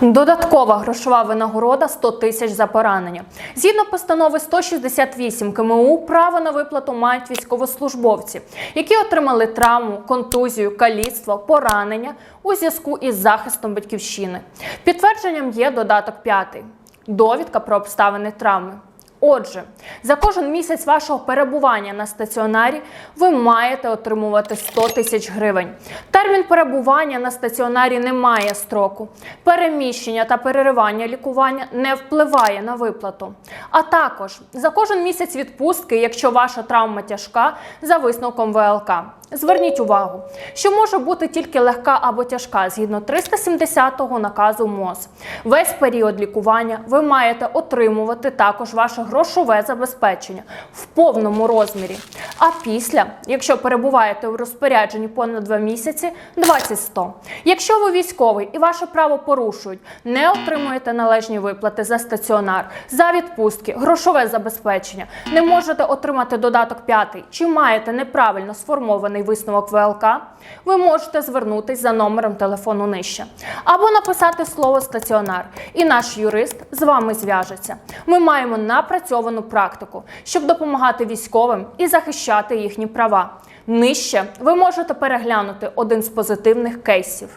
Додаткова грошова винагорода 100 тисяч за поранення. Згідно постанови 168 КМУ, право на виплату мають військовослужбовці, які отримали травму, контузію, каліцтво, поранення у зв'язку із захистом батьківщини. Підтвердженням є додаток 5. Довідка про обставини травми. Отже, за кожен місяць вашого перебування на стаціонарі ви маєте отримувати 100 тисяч гривень. Термін перебування на стаціонарі не має строку. Переміщення та переривання лікування не впливає на виплату. А також за кожен місяць відпустки, якщо ваша травма тяжка, за висновком ВЛК. Зверніть увагу, що може бути тільки легка або тяжка згідно 370-го наказу МОЗ. Весь період лікування ви маєте отримувати також ваше грошове забезпечення в повному розмірі. А після, якщо перебуваєте у розпорядженні понад два місяці, 20-100. Якщо ви військовий і ваше право порушують, не отримуєте належні виплати за стаціонар, за відпустки, грошове забезпечення, не можете отримати додаток 5 чи маєте неправильно сформований висновок ВЛК, ви можете звернутись за номером телефону нижче або написати слово стаціонар, і наш юрист з вами зв'яжеться. Ми маємо напрацьовану практику, щоб допомагати військовим і захищати їхні права. Нижче ви можете переглянути один з позитивних кейсів.